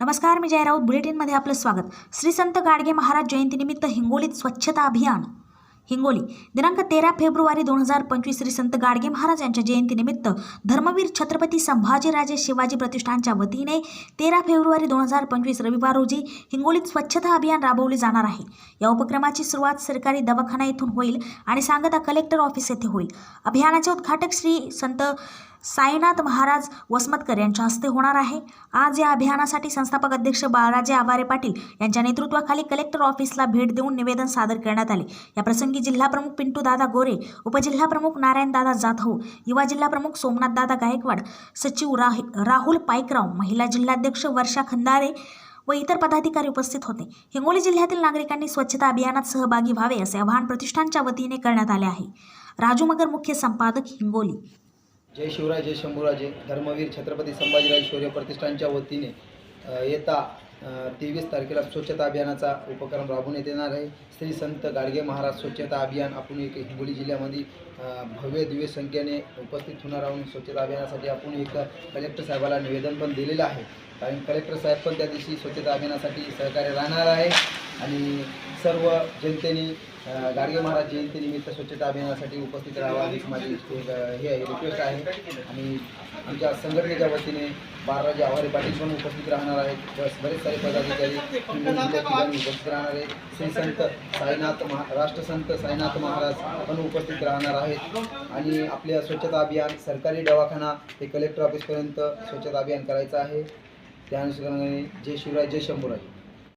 नमस्कार मी जय राऊत बुलेटिनमध्ये आपलं स्वागत. श्री संत गाडगे महाराज जयंतीनिमित्त हिंगोलीत स्वच्छता अभियान. हिंगोली दिनांक तेरा फेब्रुवारी दोन हजार पंचवीस श्री संत गाडगे महाराज यांच्या जयंतीनिमित्त धर्मवीर छत्रपती संभाजीराजे शिवाजी प्रतिष्ठानच्या वतीने तेरा फेब्रुवारी दोन हजार पंचवीस रविवार रोजी हिंगोलीत स्वच्छता अभियान राबवले जाणार आहे. या उपक्रमाची सुरुवात सरकारी दवाखाना येथून होईल आणि सांगता कलेक्टर ऑफिस येथे होईल. अभियानाचे उद्घाटक श्री संत साईनाथ महाराज वसमतकर यांच्या हस्ते होणार आहे. आज या अभियानासाठी संस्थापक अध्यक्ष बाळराजे आवारे पाटील यांच्या नेतृत्वाखाली कलेक्टर ऑफिसला भेट देऊन निवेदन सादर करण्यात आले. या प्रसंगी जिल्हाप्रमुख पिंटू दादा गोरे उपजिल्हाप्रमुख नारायणदादा जाधव युवा जिल्हाप्रमुख सोमनाथ दादा गायकवाड सचिव राह राहुल पाईकराव महिला जिल्हाध्यक्ष वर्षा खंदारे व इतर पदाधिकारी उपस्थित होते. हिंगोली जिल्ह्यातील नागरिकांनी स्वच्छता अभियानात सहभागी व्हावे असे आवाहन प्रतिष्ठानच्या वतीने करण्यात आले आहे. राजू मगर मुख्य संपादक हिंगोली. जय शिवराय जय शंभूराजे. धर्मवीर छत्रपती संभाजीराय शौर्य प्रतिष्ठानच्या वतीने येता तेवीस तारखेला स्वच्छता अभियानाचा उपक्रम राबवण्यात येणार आहे. श्री संत गाडगे महाराज स्वच्छता अभियान आपण एक हिंगोली जिल्ह्यामध्ये भव्य दिव्य संख्येने उपस्थित होणार आहोत. स्वच्छता अभियानासाठी आपण एक कलेक्टर साहेबाला निवेदन पण दिलेलं आहे. कारण कलेक्टर साहेब पण त्या दिवशी स्वच्छता अभियानासाठी सहकार्य राहणार आहे. आणि सर्व जनतेने गाडगे महाराज जयंतीनिमित्त स्वच्छता अभियानासाठी उपस्थित राहावा हीच माझी हे आहे रिक्वेस्ट आहे. आणि आमच्या संघटनेच्या वतीने बाळराजे आवारे पाटील पण उपस्थित राहणार आहेत. बस बरेच सारे पदाधिकारी उपस्थित राहणार आहेत. श्री संत साईनाथ महा राष्ट्रसंत साईनाथ महाराज पण उपस्थित राहणार आहेत. आणि आपल्या स्वच्छता अभियान सरकारी दवाखाना ते कलेक्टर ऑफिसपर्यंत स्वच्छता अभियान करायचं आहे. त्या अनुषंगाने जय शिवराय जय शंभूराज.